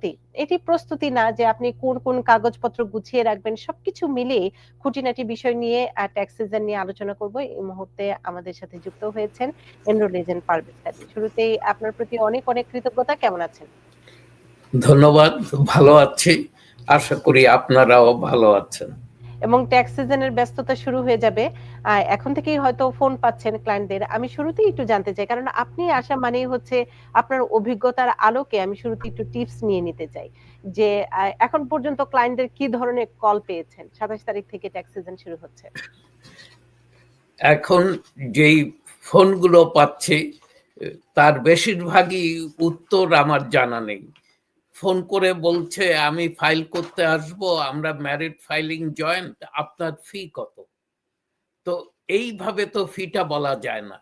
প্রস্তুতি এটি প্রস্তুতি না যে আপনি কোন কোন কাগজপত্র গুছিয়ে রাখবেন, সবকিছু মিলিয়ে খুঁটিনাটি বিষয় নিয়ে ট্যাক্স সিজন নিয়ে আলোচনা করব। এই মুহূর্তে আমাদের সাথে যুক্ত হয়েছেন এনরোল এজেন্ট পারভেজ শুরুতেই আপনার প্রতি অনেক অনেক কৃতজ্ঞতা। কেমন আছেন? ধন্যবাদ, ভালো আছি। আশা করি আপনারাও ভালো আছেন। এবং ট্যাক্স সিজনের ব্যস্ততা শুরু হয়ে যাবে। এখন থেকেই হয়তো ফোন পাচ্ছেন ক্লায়েন্টদের আমি শুরুতেই একটু জানতে চাই, কারণ আপনি আসা মানেই হচ্ছে আপনার অভিজ্ঞতার আলোকে আমি শুরুতে একটু টিপস নিয়ে নিতে চাই। যে এখন পর্যন্ত ক্লায়েন্টদের কি ধরনের কল পেয়েছেন? সাতাশ তারিখ থেকে ট্যাক্স সিজন শুরু হচ্ছে। এখন যেই ফোনগুলো পাচ্ছি, তার বেশিরভাগই উত্তর আমার জানা নেই। ফোন করে বলছে, আমি ফাইল করতে আসব, আমরা ম্যারিড ফাইলিং জয়েন্ট আপনার ফি কত? তো এইভাবে তো ফিটা বলা যায় না।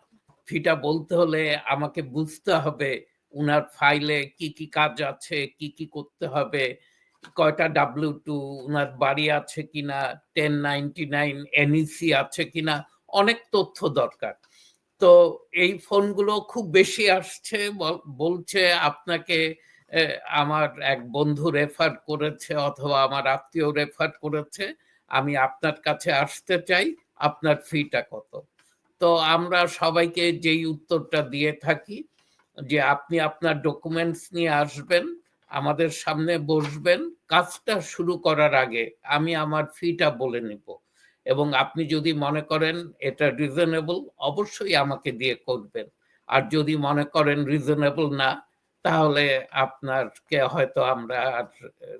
ফিটা বলতে হলে আমাকে বুঝতে হবে উনার ফাইলে কি কি কাজ আছে, কি কি করতে হবে, কয়টা ডাব্লিউ টু উনার বাড়ি আছে কিনা টেন নাইনটি নাইন এনইসি আছে কিনা, অনেক তথ্য দরকার। তো এই ফোনগুলো খুব বেশি আসছে বলছে আপনাকে আমার এক বন্ধু রেফার করেছে অথবা আমার আত্মীয় রেফার করেছে, আমি আপনার কাছে আসতে চাই, আপনার ফিটা কত? তো আমরা সবাইকে যেই উত্তরটা দিয়ে থাকি, যে আপনি আপনার ডকুমেন্টস নিয়ে আসবেন, আমাদের সামনে বসবেন, কাজটা শুরু করার আগে আমি আমার ফিটা বলে নিব। এবং আপনি যদি মনে করেন এটা রিজনেবল অবশ্যই আমাকে দিয়ে করবেন। আর যদি মনে করেন রিজনেবল না তাহলে আপনারকে হয়তো আমরা আর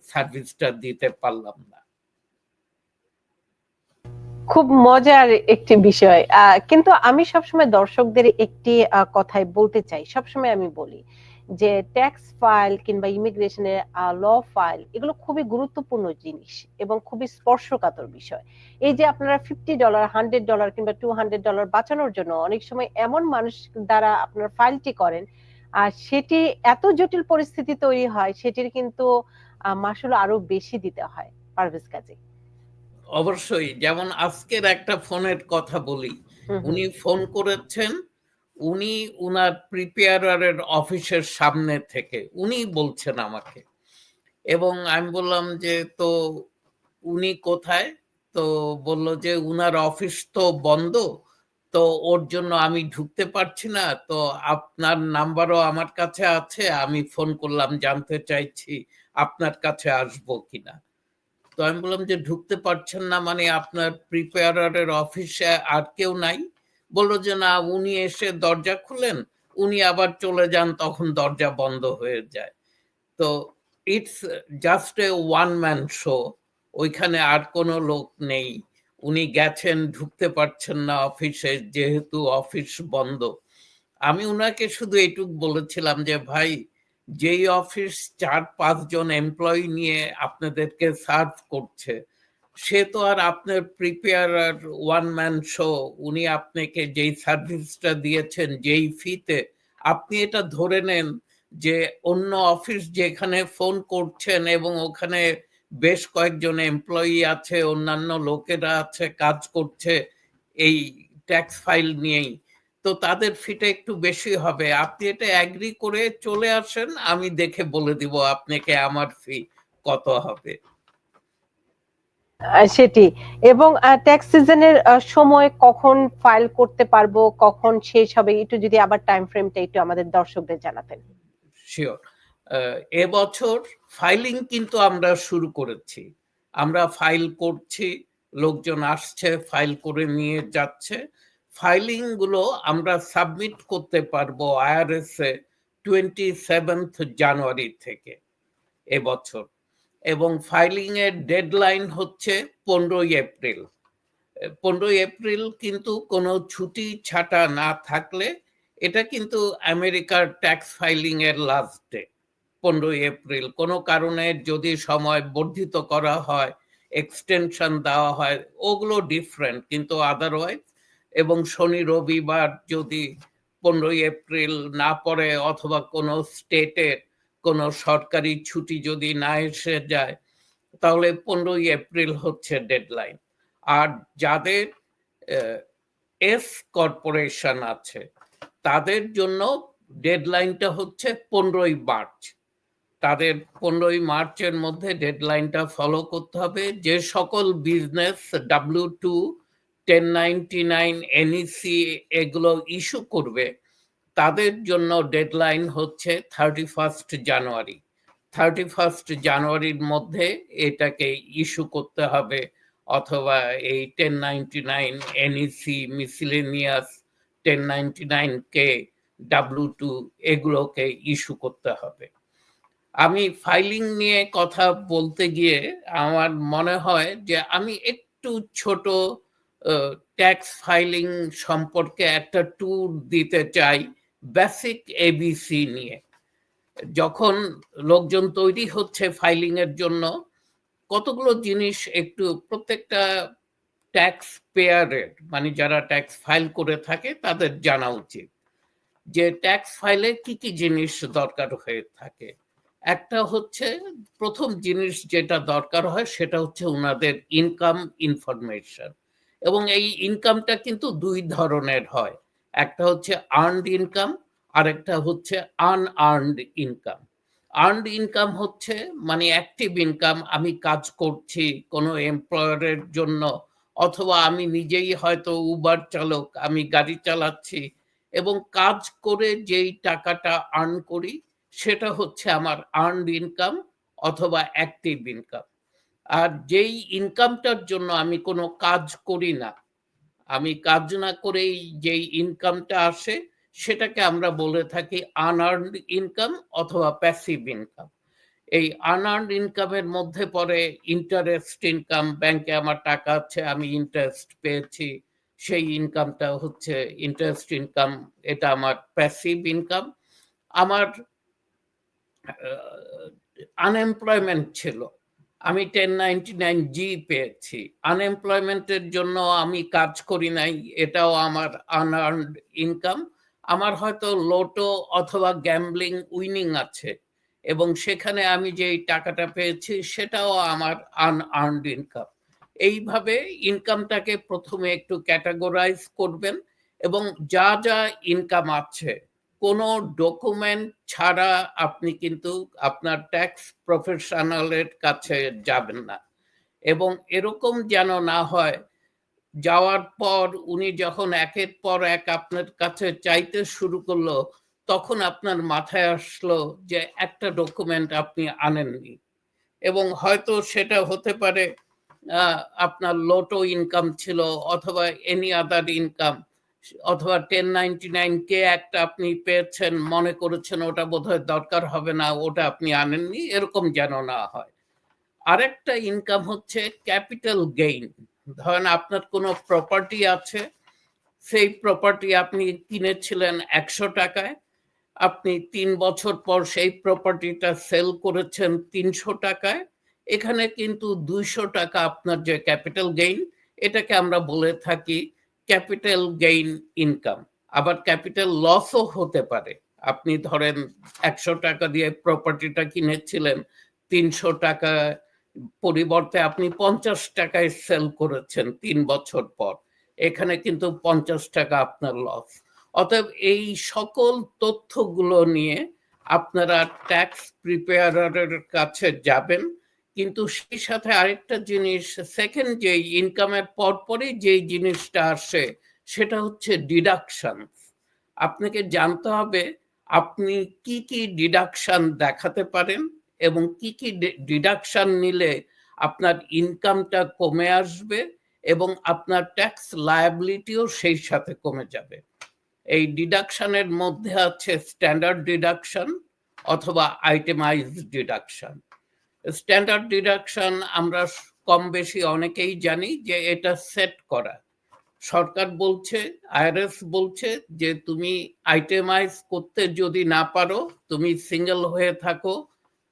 সার্ভিসটা দিতে পারলাম না। খুব মজার একটি বিষয়। কিন্তু আমি সবসময় দর্শকদের একটি কথাই বলতে চাই। সবসময় আমি বলি যে ট্যাক্স ফাইল কিংবা ইমিগ্রেশনের ল ফাইল এগুলো খুবই গুরুত্বপূর্ণ জিনিস এবং খুবই স্পর্শকাতর বিষয়। এই যে আপনারা ফিফটি ডলার হান্ড্রেড ডলার কিংবা টু হান্ড্রেড ডলার বাঁচানোর জন্য অনেক সময় এমন মানুষ দ্বারা আপনার ফাইলটি করেন আর সেটি এত জটিল পরিস্থিতি তৈরি হয় সেটির কিন্তু মাসুল আরও বেশি দিতে হয় পারভেজ কাজে। অবশ্যই যেমন আজকের একটা ফোনের কথা বলি উনি ফোন করেছেন উনি উনার প্রিপেয়ারের অফিসের সামনে থেকে উনি বলছেন আমাকে। এবং আমি বললাম যে তো উনি কোথায়? তো বলল যে উনার অফিস তো বন্ধ তো ওর জন্য আমি ঢুকতে পারছি না, তো আপনার নাম্বারও আমার কাছে আছে, আমি ফোন করলাম, জানতে চাইছি আপনার কাছে আসব কিনা। তো আমি বললাম যে ঢুকতে পারছেন না মানে আপনার প্রিপেয়ারের অফিসে আর কেউ নাই? বলল যে না, উনি এসে দরজা খুলেন, উনি আবার চলে যান, তখন দরজা বন্ধ হয়ে যায়। তো it's just a one man show ওইখানে আর কোনো লোক নেই। উনি গেছেন, ঢুকতে পারছেন না অফিসে যেহেতু অফিস বন্ধ। আমি উনাকে শুধু এটুক বলেছিলাম যে, ভাই, যেই অফিস চার, পাঁচজন এমপ্লয়ি নিয়ে আপনাদেরকে সার্ভ করছে, সে তো আর আপনার প্রিপেয়ার আর ওয়ান ম্যান শো উনি আপনাকে যেই সার্ভিসটা দিয়েছেন, যেই ফিতে আপনি এটা ধরে নেন যে, অন্য অফিস যেখানে ফোন করছেন এবং ওখানে বেশ কয়েকজন এমপ্লয়ি আছে অন্যান্য লোকেরা আছে কাজ করছে এই ট্যাক্স ফাইল নিয়েই। তো তাদের ফিটা একটু বেশি হবে। আপনি এটা অ্যাগ্রি করে চলে আসেন আমি দেখে বলে দিব আপনাকে আমার ফি কত হবে। সেটি। এবং ট্যাক্স সিজনের সময় কখন ফাইল করতে পারব কখন শেষ হবে একটু যদি আবার টাইম ফ্রেমটা একটু আমাদের দর্শকদের জানাতেন। শিওর এবছর ফাইলিং কিন্তু আমরা শুরু করেছি। আমরা ফাইল করছি, লোকজন আসছে ফাইল করে নিয়ে যাচ্ছে। ফাইলিংগুলো আমরা সাবমিট করতে পারব আইআরএস এ টোয়েন্টি সেভেন্থ জানুয়ারি থেকে এবছর। এবং ফাইলিং এর ডেডলাইন হচ্ছে পনেরোই এপ্রিল। পনেরোই এপ্রিল কিন্তু কোনো ছুটি ছাটা না থাকলে এটা কিন্তু আমেরিকার ট্যাক্স ফাইলিং এর লাস্ট ডে পনেরোই এপ্রিল। কোনো কারণে যদি সময় বর্ধিত করা হয় এক্সটেনশন দেওয়া হয়, ওগুলো ডিফারেন্ট কিন্তু আদারওয়াইজ এবং শনি, রবিবার যদি পনেরোই এপ্রিল না পড়ে, অথবা কোনো স্টেটের কোনো সরকারি ছুটি যদি না এসে যায়, তাহলে পনেরোই এপ্রিল হচ্ছে ডেডলাইন আর যাদের এস কর্পোরেশন আছে, তাদের জন্য ডেডলাইনটা হচ্ছে পনেরোই মার্চ। তাদের পনেরোই মার্চের মধ্যে ডেডলাইনটা ফলো করতে হবে। যে সকল business W two ten ninety nine NEC এগুলো ইস্যু করবে, তাদের জন্য ডেডলাইন হচ্ছে thirty first January thirty first জানুয়ারির মধ্যে এটাকে ইস্যু করতে হবে, অথবা এই ten ninety nine NEC miscellaneous ten ninety nine K W two এগুলোকে ইস্যু করতে হবে। আমি ফাইলিং নিয়ে কথা বলতে গিয়ে আমার মনে হয় যে আমি একটু ছোট ট্যাক্স ফাইলিং সম্পর্কে একটা ট্যুর দিতে চাই বেসিক এবিসি নিয়ে। যখন লোকজন তৈরি হচ্ছে ফাইলিং এর জন্য, কতগুলো জিনিস একটু প্রত্যেকটা ট্যাক্স পেয়ারের মানে যারা ট্যাক্স ফাইল করে থাকে তাদের জানা উচিত যে ট্যাক্স ফাইলে কি কি জিনিস দরকার হয়ে থাকে। একটা হচ্ছে প্রথম জিনিস যেটা দরকার হয় সেটা হচ্ছে ওনাদের ইনকাম ইনফরমেশন এবং এই ইনকামটা কিন্তু দুই ধরনের হয়। একটা হচ্ছে আর্নড ইনকাম আর একটা হচ্ছে আনআর্নড ইনকাম আর্নড ইনকাম হচ্ছে মানে অ্যাক্টিভ ইনকাম আমি কাজ করছি কোনো এমপ্লয়ারের জন্য অথবা আমি নিজেই হয়তো উবার চালক, আমি গাড়ি চালাচ্ছি এবং কাজ করে যেই টাকাটা আর্ন করি সেটা হচ্ছে আমার আর্নড ইনকাম অথবা অ্যাক্টিভ ইনকাম আর যেই ইনকামটার জন্য আমি কোনো কাজ করি না, আমি কাজ না করেই যেই ইনকামটা আসে, সেটাকে আমরা বলে থাকি আনআর্নড ইনকাম অথবা প্যাসিভ ইনকাম এই আনআর্নড ইনকামের মধ্যে পড়ে ইন্টারেস্ট ইনকাম ব্যাংকে আমার টাকা আছে, আমি ইন্টারেস্ট পেয়েছি, সেই ইনকামটা হচ্ছে ইন্টারেস্ট ইনকাম এটা আমার প্যাসিভ ইনকাম আমার আনএমপ্লয়মেন্ট ছিল। আমি টেন নাইনটি নাইন জি পেয়েছি। আনএমপ্লয়মেন্টের জন্য আমি কাজ করি নাই, এটাও আমার আনআর্নড ইনকাম আমার হয়তো লোটো অথবা গ্যাম্বলিং উইনিং আছে এবং সেখানে আমি যেই টাকাটা পেয়েছি, সেটাও আমার আনআর্নড ইনকাম এইভাবে ইনকামটাকে প্রথমে একটু ক্যাটাগরাইজ করবেন এবং যা যা ইনকাম আছে কোনো ডকুমেন্ট ছাড়া আপনি কিন্তু আপনার ট্যাক্স প্রফেশনালের কাছে যাবেন না। এবং এরকম যেন না হয়, যাওয়ার পর উনি যখন একের পর এক আপনার কাছে চাইতে শুরু করল, তখন আপনার মাথায় আসলো যে একটা ডকুমেন্ট আপনি আনেননি। এবং হয়তো সেটা হতে পারে আপনার লোটো ইনকাম ছিল অথবা এনি আদার ইনকাম অথবা টেন নাইনটি নাইন কে একটা আপনি পেয়েছেন, মনে করেছেন ওটা বোধহয় দরকার হবে না, ওটা আপনি আনেননি, এরকম যেন না হয়। আরেকটা ইনকাম হচ্ছে ক্যাপিটাল গেইন ধরেন আপনার কোনো প্রপার্টি আছে, সেই প্রপার্টি আপনি কিনেছিলেন একশো টাকায়, আপনি তিন বছর পর সেই প্রপার্টিটা সেল করেছেন তিনশো টাকায়, এখানে কিন্তু দুইশো টাকা আপনার যে ক্যাপিটাল গেইন এটাকে আমরা বলে থাকি ক্যাপিটাল গেইন ইনকাম আবার ক্যাপিটাল লসও হতে পারে। আপনি ধরেন একশো টাকা দিয়ে প্রপার্টিটা কিনেছিলেন, তিনশো টাকা পরিবর্তে আপনি পঞ্চাশ টাকায় সেল করেছেন তিন বছর পর। এখানে কিন্তু পঞ্চাশ টাকা আপনার লস অতএব এই সকল তথ্যগুলো নিয়ে আপনারা ট্যাক্স প্রিপেয়ারের কাছে যাবেন। কিন্তু সেই সাথে আরেকটা জিনিস সেকেন্ড যে ইনকামের পরপরই যে জিনিসটা আসে, সেটা হচ্ছে ডিডাকশন আপনাকে জানতে হবে আপনি কি কি ডিডাকশন দেখাতে পারেন এবং কি কি ডিডাকশন নিলে আপনার ইনকামটা কমে আসবে এবং আপনার ট্যাক্স লায়াবিলিটিও সেই সাথে কমে যাবে। এই ডিডাকশনের মধ্যে আছে স্ট্যান্ডার্ড ডিডাকশন অথবা আইটেমাইজ ডিডাকশন স্ট্যান্ডার্ড ডিডাকশন আমরা কম বেশি অনেকেই জানি যে এটা সেট করা। সরকার বলছে আইআরএস বলছে যে তুমি আইটেমাইজ করতে যদি না পারো, তুমি সিঙ্গেল হয়ে থাকো,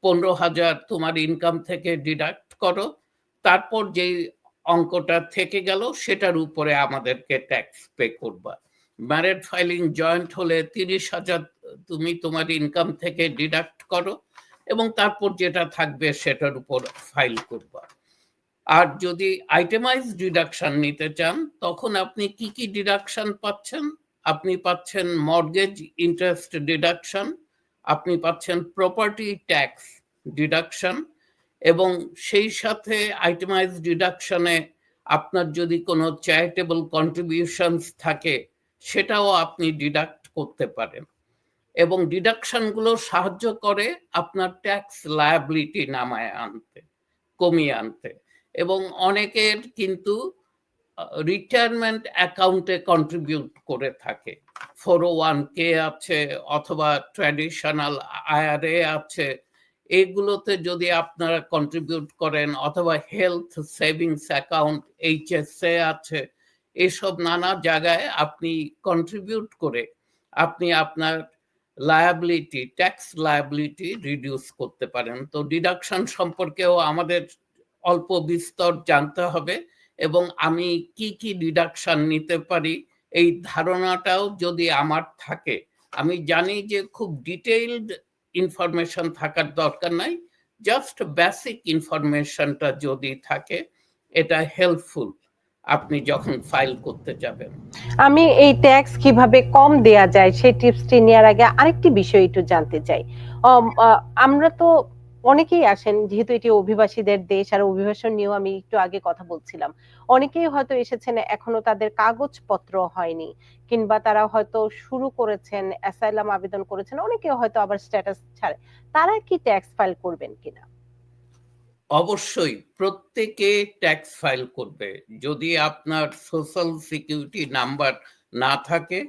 পনেরো হাজার তোমার ইনকাম থেকে ডিডাক্ট করো। তারপর যেই অঙ্কটা থেকে গেল, সেটার উপরে আমাদেরকে ট্যাক্স পে করবা। ম্যারেড ফাইলিং জয়েন্ট হলে তিরিশ হাজার তুমি তোমার ইনকাম থেকে ডিডাক্ট করো। এবং তারপর যেটা থাকবে সেটার উপর ফাইল করবা। আর যদি আইটেমাইজ ডিডাকশন নিতে চান, তখন আপনি কি কি ডিডাকশন পাচ্ছেন? আপনি পাচ্ছেন মর্গেজ ইন্টারেস্ট ডিডাকশন আপনি পাচ্ছেন প্রপার্টি ট্যাক্স ডিডাকশন এবং সেই সাথে আইটেমাইজ ডিডাকশনে আপনার যদি কোনো চ্যারিটেবল কন্ট্রিবিউশনস থাকে, সেটাও আপনি ডিডাক্ট করতে পারেন। এবং ডিডাকশনগুলো সাহায্য করে আপনার ট্যাক্স লায়াবিলিটি নামায় আনতে, কমিয়ে আনতে। এবং অনেকের কিন্তু রিটায়ারমেন্ট অ্যাকাউন্টে কন্ট্রিবিউট করে থাকে। ফোর ওয়ান কে আছে অথবা ট্র্যাডিশনাল আইআরএ আছে। এগুলোতে যদি আপনারা কন্ট্রিবিউট করেন অথবা হেলথ সেভিংস অ্যাকাউন্ট এইচএসএ আছে, এসব নানা জায়গায় আপনি কন্ট্রিবিউট করে আপনি আপনার লায়াবিলিটি ট্যাক্স লায়াবিলিটি রিডিউস করতে পারেন। তো ডিডাকশন সম্পর্কেও আমাদের অল্প বিস্তর জানতে হবে এবং আমি কি কি ডিডাকশন নিতে পারি এই ধারণাটাও যদি আমার থাকে। আমি জানি যে খুব ডিটেইলড ইনফরমেশন থাকার দরকার নাই জাস্ট বেসিক ইনফরমেশনটা যদি থাকে, এটা হেল্পফুল আপনি যখন ফাইল করতে যাবেন। আমি এই ট্যাক্স কীভাবে কম দেয়া যায় সেই টিপসটি নেওয়ার আগে আরেকটি বিষয় একটু জানতে চাই। আমরা তো অনেকেই আসেন, যেহেতু এটি অভিবাসীদের দেশ আর অভিবাসন নিয়েও আমি একটু আগে কথা বলছিলাম। অনেকেই হয়তো এসেছেন, এখনও তাদের কাগজপত্র হয়নি, কিংবা তারা হয়তো শুরু করেছেন অ্যাসাইলাম আবেদন করেছেন অনেকে হয়তো আবার স্ট্যাটাস ছাড়ে। তারা কি ট্যাক্স ফাইল করবেন কিনা? অবশ্যই প্রত্যেকে ট্যাক্স ফাইল করবে। যদি আপনার সোশ্যাল সিকিউরিটি নাম্বার না থাকে,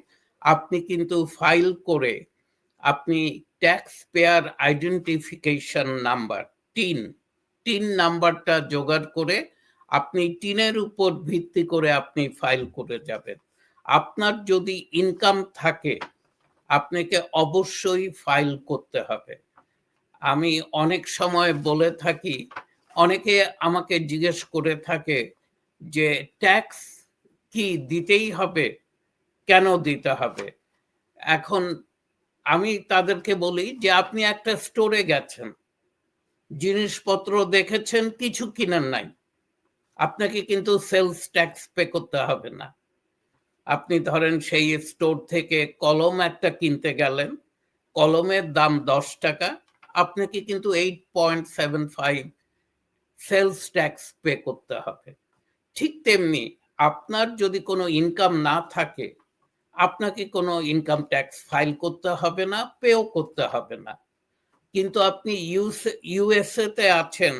আপনি কিন্তু ফাইল করে আপনি tax payer identification number, TIN TIN নাম্বারটা জোগাড় করে আপনি টিনের উপর ভিত্তি করে আপনি ফাইল করে যাবেন। আপনার যদি ইনকাম থাকে, আপনাকে অবশ্যই ফাইল করতে হবে। আমি অনেক সময় বলে থাকি অনেকে আমাকে জিজ্ঞেস করে থাকে যে ট্যাক্স কি দিতেই হবে? কেন দিতে হবে? এখন আমি তাদেরকে বলি যে, আপনি একটা স্টোরে গেছেন। জিনিসপত্র দেখেছেন, কিছু কিনেন নাই। আপনাকে কিন্তু সেলস ট্যাক্স পে করতে হবে না। আপনি ধরেন সেই স্টোর থেকে কলম একটা কিনতে গেলেন। কলমের দাম দশ টাকা। আপনাকে কিন্তু eight point seven five sales tax pay করতে হবে। ঠিক তেমনি আপনার যদি কোনো ইনকাম না থাকে, আপনাকে কোনো ইনকাম ট্যাক্স ফাইল করতে হবে না, পেও করতে হবে না। কিন্তু আপনি ইউএস ইউএসএ তে আছেন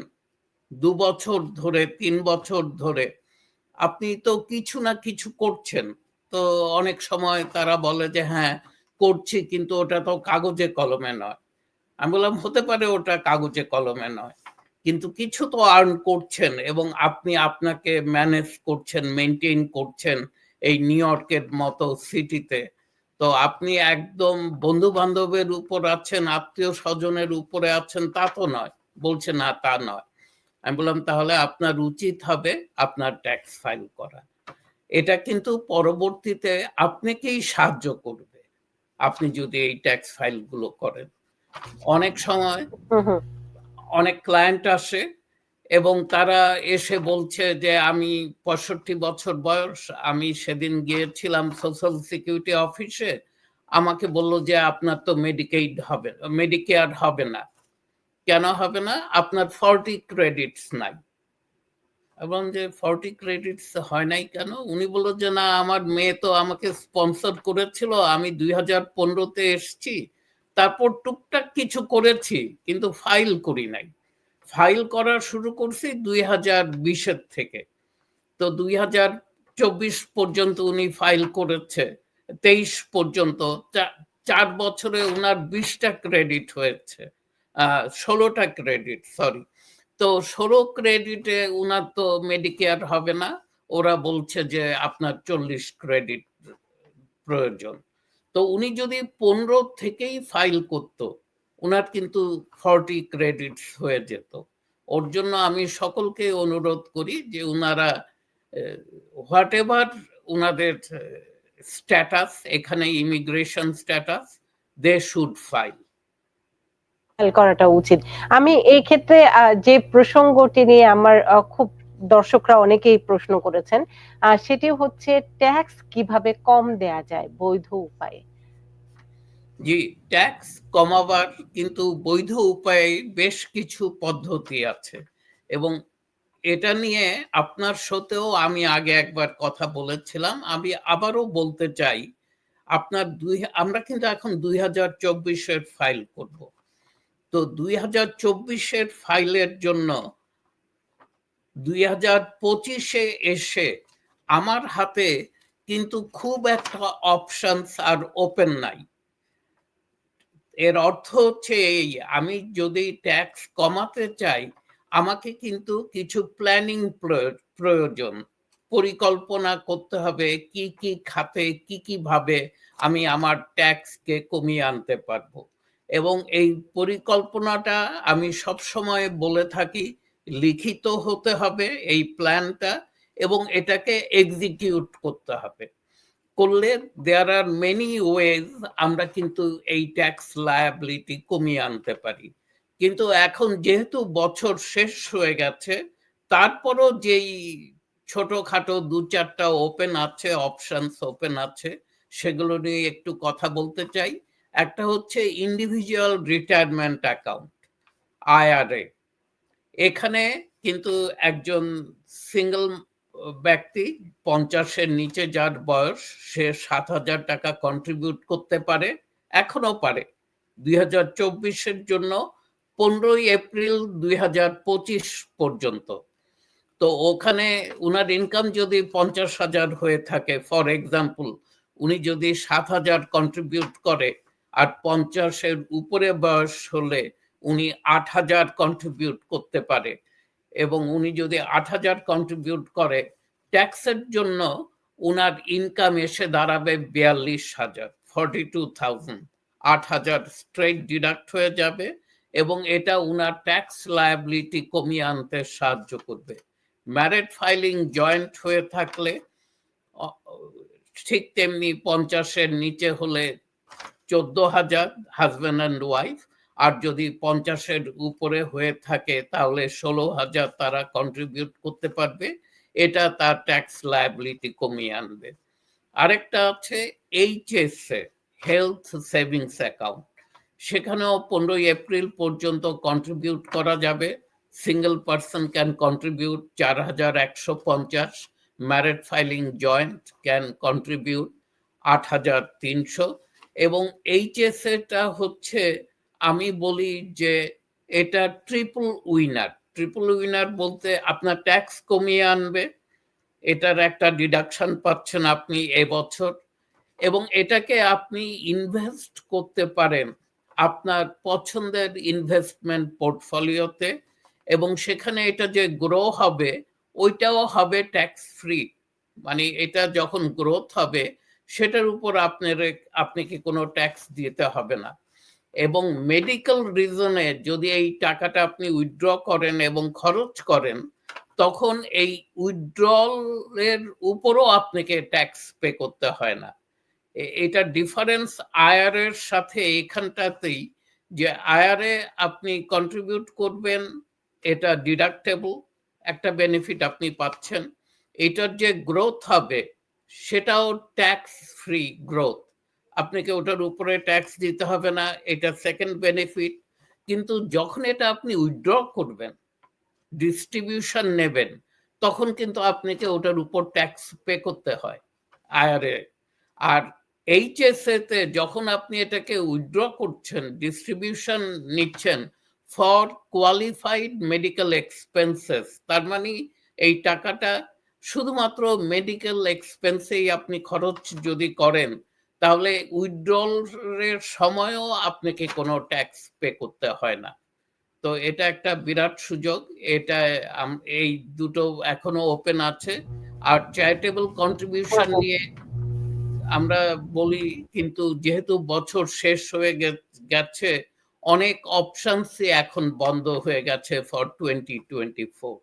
দু বছর ধরে, তিন বছর ধরে, আপনি তো কিছু না কিছু করছেন। তো অনেক সময় তারা বলে যে হ্যাঁ করছি, কিন্তু ওটা তো কাগজে কলমে নয়। আমি বললাম, হতে পারে ওটা কাগজে কলমে নয়। কিন্তু কিছু তো আর্ন করছেন এবং আপনি আপনাকে ম্যানেজ করছেন মেনটেন করছেন এই নিউ ইয়র্কের মতো সিটিতে তো। আপনি একদম বন্ধু বান্ধবের উপর আছেন, আত্মীয় স্বজনের উপরে আছেন, তা তো নয়। বলছে, না, তা নয়। আমি বললাম, তাহলে আপনার উচিত হবে আপনার ট্যাক্স ফাইল করা। এটা কিন্তু পরবর্তীতে আপনাকেই সাহায্য করবে। আপনি যদি এই ট্যাক্স ফাইলগুলো করেন। অনেক সময় অনেক ক্লায়েন্ট আসে এবং তারা এসে বলছে যে, আমি পঁয়ষট্টি বছর বয়স, আমি সেদিন গিয়েছিলাম সোশ্যাল সিকিউরিটি অফিসে আমাকে বলল যে, আপনার তো মেডিকেইড হবে মেডিকেয়ার হবে না। কেন হবে না? আপনার ফর্টি ক্রেডিটস নাই। এবং যে ফর্টি ক্রেডিটস হয় নাই কেন? উনি বলল যে, না, আমার মেয়ে তো আমাকে স্পন্সর করেছিল, আমি দুই হাজার পনেরোতে এসছি। তারপর টুকটাক কিছু করেছি, কিন্তু ফাইল করি নাই। ফাইল করা শুরু করছি দুই হাজার বিশের থেকে। তো দুই হাজার চব্বিশ পর্যন্ত উনি ফাইল করেছে, তেইশ পর্যন্ত চার বছরে ওনার বিশটা ক্রেডিট হয়েছে ষোলোটা ক্রেডিট সরি তো ষোলো ক্রেডিটে উনার তো মেডিকেয়ার হবে না, ওরা বলছে যে আপনার চল্লিশ ক্রেডিট প্রয়োজন। তো উনি যদি পনেরো থেকেই ফাইল করতো ওনার কিন্তু ফর্টি ক্রেডিটস হয়ে যেত। ওর জন্য আমি সকলকে অনুরোধ করি যে ওনারা হোয়াট এভার ওনাদের স্ট্যাটাস এখানে immigration status they should file করাটা উচিত। আমি এই ক্ষেত্রে যে প্রসঙ্গটি নিয়ে আমার খুব দর্শকরা অনেকেই প্রশ্ন করেছেন আহ, সেটি হচ্ছে ট্যাক্স কীভাবে কম দেয়া যায় বৈধ উপায়ে? জি ট্যাক্স কমাবার কিন্তু বৈধ উপায়ে বেশ কিছু পদ্ধতি আছে এবং এটা নিয়ে আপনার সাথেও আমি আগে একবার কথা বলেছিলাম। আমি আবারও বলতে চাই আপনার দুই আমরা কিন্তু এখন দুই হাজার চব্বিশের ফাইল করব। তো দুই হাজার চব্বিশের ফাইলের জন্য দুই হাজার পঁচিশে এসে আমার হাতে কিন্তু খুব একটা অপশনস আর ওপেন নাই। এর অর্থ হচ্ছে এই, আমি যদি ট্যাক্স কমাতে চাই, আমাকে কিন্তু কিছু প্ল্যানিং প্রয়োজন। পরিকল্পনা করতে হবে, কি কি খাতে, কি কি ভাবে আমি আমার ট্যাক্সকে কমিয়ে আনতে পারব। এবং এই পরিকল্পনাটা আমি সব সময় বলে থাকি লিখিত হতে হবে এই প্ল্যানটা এবং এটাকে এক্সিকিউট করতে হবে। করলে দেয়ার আর মেনি ওয়েজ আমরা কিন্তু এই ট্যাক্স লায়াবিলিটি কমিয়ে আনতে পারি। কিন্তু এখন যেহেতু বছর শেষ হয়ে গেছে, তারপরও যেই ছোটখাটো দু চারটা ওপেন আছে অপশনস ওপেন আছে, সেগুলো নিয়ে একটু কথা বলতে চাই। একটা হচ্ছে ইন্ডিভিজুয়াল রিটায়ারমেন্ট অ্যাকাউন্ট আইআরএ এখানে কিন্তু একজন সিঙ্গেল ব্যক্তি পঞ্চাশের নিচে যার বয়স সে সাত হাজার টাকা কন্ট্রিবিউট করতে পারে এখনও পারে। দুই হাজার চব্বিশের জন্য পনেরোই এপ্রিল দুই হাজার পঁচিশ পর্যন্ত। তো ওখানে উনার ইনকাম যদি পঞ্চাশ হাজার হয়ে থাকে ফর এক্সাম্পল উনি যদি সাত হাজার কন্ট্রিবিউট করে, আর পঞ্চাশের উপরে বয়স হলে উনি আট হাজার কন্ট্রিবিউট করতে পারে এবং উনি যদি আট হাজার কন্ট্রিবিউট করে ট্যাক্সের জন্য উনার ইনকাম এসে দাঁড়াবে বিয়াল্লিশ হাজার ফর্টি টু থাউজেন্ড আট হাজার স্ট্রেট ডিডাক্ট হয়ে যাবে এবং এটা উনার ট্যাক্স লায়াবিলিটি কমিয়ে আনতে সাহায্য করবে। ম্যারেড ফাইলিং জয়েন্ট হয়ে থাকলে ঠিক তেমনি পঞ্চাশের নিচে হলে চোদ্দ হাজার হাজব্যান্ড অ্যান্ড ওয়াইফ আর যদি পঞ্চাশের উপরে হয়ে থাকে, তাহলে ষোলো হাজার তারা কন্ট্রিবিউট করতে পারবে। এটা তার ট্যাক্স লায়াবিলিটি কমিয়ে আনবে। আরেকটা আছে HS A health savings account সেখানেও পনেরোই এপ্রিল পর্যন্ত কন্ট্রিবিউট করা যাবে। সিঙ্গেল পার্সন ক্যান কন্ট্রিবিউট চার হাজার একশো পঞ্চাশ। Married filing joint can contribute আট হাজার তিনশো। এবং এইচএস এটা হচ্ছে আমি বলি যে এটা ট্রিপল উইনার ট্রিপল উইনার বলতে আপনার ট্যাক্স কমিয়ে আনবে, এটার একটা ডিডাকশন পাচ্ছেন আপনি এবছর এবং এটাকে আপনি ইনভেস্ট করতে পারেন আপনার পছন্দের ইনভেস্টমেন্ট পোর্টফোলিওতে এবং সেখানে এটা যে গ্রো হবে, ওইটাও হবে ট্যাক্স ফ্রি মানে এটা যখন গ্রোথ হবে, সেটার উপর আপনার, আপনি কি কোনো ট্যাক্স দিতে হবে না। এবং মেডিকেল রিজনে যদি এই টাকাটা আপনি উইথড্র করেন এবং খরচ করেন, তখন এই উইথড্রলের উপরও আপনাকে ট্যাক্স পে করতে হয় না। এটা ডিফারেন্স আয়ার এর সাথে এখানটাতেই যে আয়ারে আপনি কন্ট্রিবিউট করবেন, এটা ডিডাক্টেবল একটা বেনিফিট আপনি পাচ্ছেন। এটার যে গ্রোথ হবে, সেটাও ট্যাক্স ফ্রি গ্রোথ আপনাকে ওটার উপরে ট্যাক্স দিতে হবে না, এটা সেকেন্ড বেনিফিট কিন্তু যখন এটা আপনি উইথড্র করবেন ডিস্ট্রিবিউশন নেবেন, তখন কিন্তু আপনাকে ওটার উপর ট্যাক্স পে করতে হয় আয়ারে আর এইচএসএ তে যখন আপনি এটাকে উইথড্র করছেন ডিস্ট্রিবিউশন নিচ্ছেন ফর কোয়ালিফাইড মেডিকেল এক্সপেন্সেস তার মানে এই টাকাটা শুধুমাত্র মেডিকেল এক্সপেন্সেই আপনি খরচ যদি করেন তাহলে উইথড্রলের সময়ও আপনাকে কোনো ট্যাক্স পে করতে হয় না। তো এটা একটা বিরাট সুযোগ। এটা এই দুটো এখনও ওপেন আছে। আর চ্যারিটেবল কন্ট্রিবিউশন নিয়ে আমরা বলি কিন্তু যেহেতু বছর শেষ হয়ে গেছে অনেক অপশনসই এখন বন্ধ হয়ে গেছে ফর টোয়েন্টি টোয়েন্টি ফোর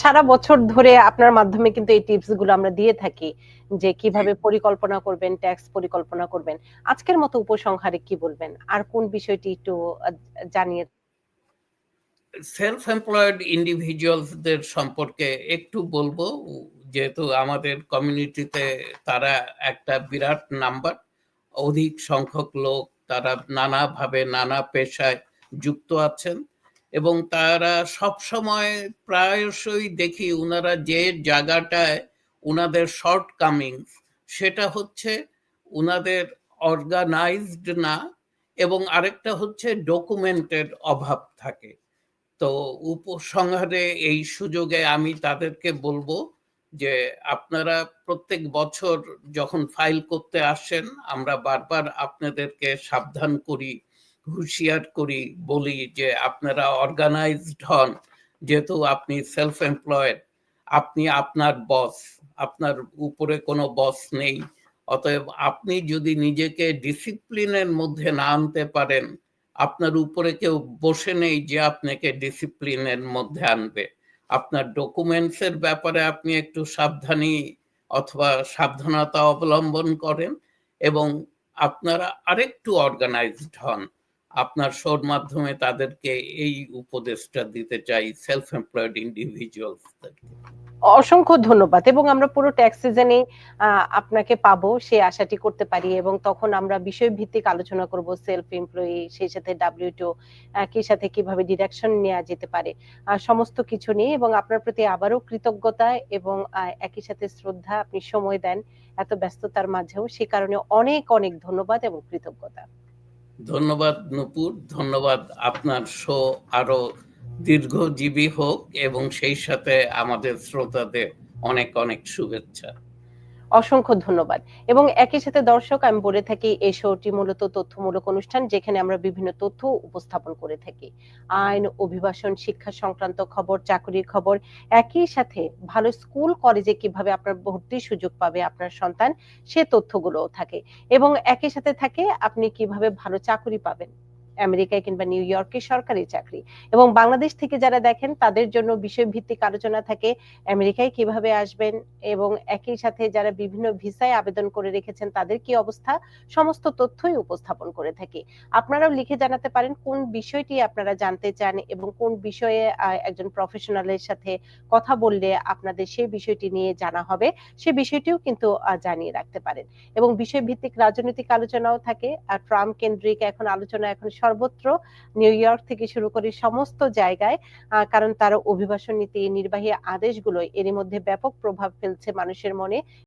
সারা বছর ধরে আপনার মাধ্যমে কিন্তু এই টিপসগুলো আমরা দিয়ে থাকি যে কীভাবে পরিকল্পনা করবেন ট্যাক্স পরিকল্পনা করবেন। আজকের মতো উপসংহারে কি বলবেন? আর কোন বিষয়টি একটু জানিয়ে সেলফ এমপ্লয়েড ইন্ডিভিজুয়ালসদের সম্পর্কে একটু বলব যেহেতু আমাদের কমিউনিটিতে তারা একটা বিরাট নাম্বার অধিক সংখ্যক লোক তারা নানাভাবে নানা পেশায় যুক্ত আছেন। এবং তারা সব সময় প্রায়শই দেখি ওনারা যে জায়গাটায় ওনাদের শর্ট কামিংস সেটা হচ্ছে ওনাদের অর্গানাইজড না এবং আরেকটা হচ্ছে ডকুমেন্টের অভাব থাকে। তো উপসংহারে এই সুযোগে আমি তাদেরকে বলব যে আপনারা প্রত্যেক বছর যখন ফাইল করতে আসেন, আমরা বারবার আপনাদেরকে সাবধান করি হুঁশিয়ার করি, বলি যে আপনারা অর্গানাইজড হন। যেহেতু আপনি সেলফ এমপ্লয়েড আপনি আপনার বস আপনার উপরে কোনো বস নেই। অতএব আপনি যদি নিজেকে ডিসিপ্লিনের মধ্যে না আনতে পারেন, আপনার উপরে কেউ বসে নেই যে আপনাকে ডিসিপ্লিনের মধ্যে আনবে। আপনার ডকুমেন্টসের ব্যাপারে আপনি একটু সাবধানী অথবা সাবধানতা অবলম্বন করেন এবং আপনারা আরেকটু অর্গানাইজড হন। আপনার শোর মাধ্যমে তাদেরকে এই উপদেশটা দিতে চাই সেলফ এমপ্লয়েড ইন্ডিভিজুয়ালসদেরকে অসংখ্য ধন্যবাদ, এবং আমরা পুরো ট্যাক্স সিজনে আপনাকে পাবো সেই আশাটি করতে পারি, এবং তখন আমরা বিষয় ভিত্তিক আলোচনা করব সেলফ এমপ্লয়ি সেই সাথে ডাব্লিউটিও একই সাথে কীভাবে ডিরেকশন নেওয়া যেতে পারে সমস্ত কিছু নিয়ে, এবং আপনার প্রতি আবারও কৃতজ্ঞতা, এবং একই সাথে শ্রদ্ধা আপনি সময় দেন, এত ব্যস্ততার মাঝেও, সে কারণে অনেক অনেক ধন্যবাদ এবং কৃতজ্ঞতা। ধন্যবাদ নুপুর, ধন্যবাদ আপনার শো আরও দীর্ঘজীবী হোক এবং সেই সাথে আমাদের শ্রোতাদের অনেক অনেক শুভেচ্ছা। অসংখ্য ধন্যবাদ। এবং একই সাথে দর্শক, আমি বলে থাকি, এই শোটি মূলত তথ্যমূলক অনুষ্ঠান, যেখানে আমরা বিভিন্ন তথ্য উপস্থাপন করে থাকি। আইন, অভিবাসন, শিক্ষা সংক্রান্ত খবর, চাকরির খবর, একই সাথে ভালো স্কুল, কলেজে কীভাবে আপনার ভর্তির সুযোগ পাবে আপনার সন্তান, সে তথ্যগুলোও থাকে। এবং একই সাথে থাকে, আপনি কীভাবে ভালো চাকরি পাবেন। আমেরিকায় কিংবা নিউ ইয়র্কে সরকারি চাকরি। এবং বাংলাদেশ থেকে যারা দেখেন, তাদের জন্য বিষয় ভিত্তিক আলোচনা থাকে, আমেরিকায় কীভাবে আসবেন এবং একই সাথে যারা বিভিন্ন ভিসায় আবেদন করে রেখেছেন, তাদের কি অবস্থা? সমস্ত তথ্যই উপস্থাপন করে থাকি। আপনারাও লিখে জানাতে পারেন কোন বিষয়টি আপনারা জানতে চান এবং কোন বিষয়ে একজন প্রফেশনালের সাথে কথা বললে আপনাদের সেই বিষয়টি নিয়ে জানা হবে। সেই বিষয়টিও কিন্তু জানিয়ে রাখতে পারেন। এবং বিষয় ভিত্তিক রাজনৈতিক আলোচনাও থাকে। আর ট্রাম্প কেন্দ্রিক এখন আলোচনা এখন সর্বত্র নিউ ইয়র্ক থেকে শুরু করে সমস্ত জায়গায় কারণ তার অভিবাসন নীতি, নির্বাহী আদেশগুলো এরই মধ্যে ব্যাপক প্রভাব ফেলছে মানুষের মনে।